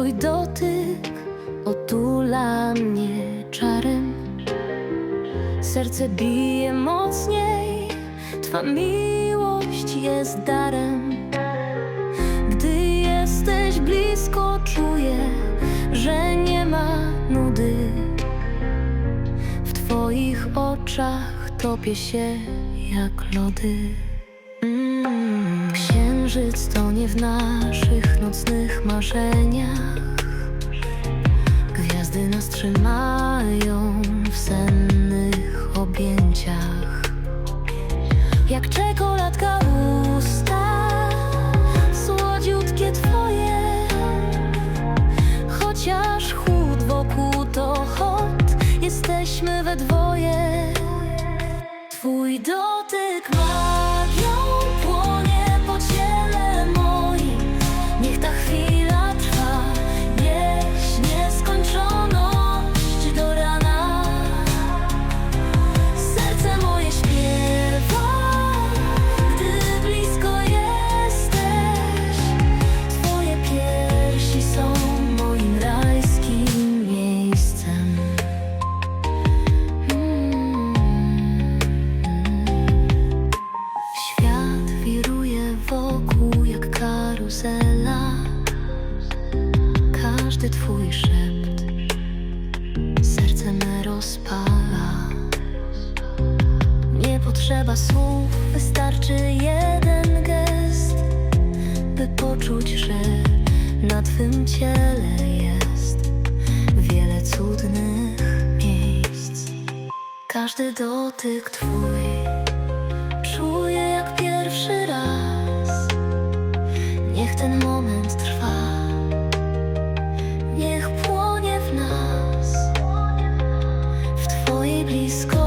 Twój dotyk otula mnie czarem. Serce bije mocniej, Twa miłość jest darem. Gdy jesteś blisko, czuję, że nie ma nudy. W Twoich oczach topię się jak lody. Księżyc tonie w naszych nocnych marzeniach. Gwiazdy nas trzymają w sennych objęciach. Jak czekoladka usta, słodziutkie twoje. Chociaż chłód wokół to hot, jesteśmy we dwoje. Twój dotyk zna każdy twój szept. Serce me rozpala. Nie potrzeba słów, wystarczy jeden gest By poczuć, że na twym ciele jest Wiele cudnych miejsc. Każdy dotyk twój czuję jak pierwszy raz. Niech ten moment peace.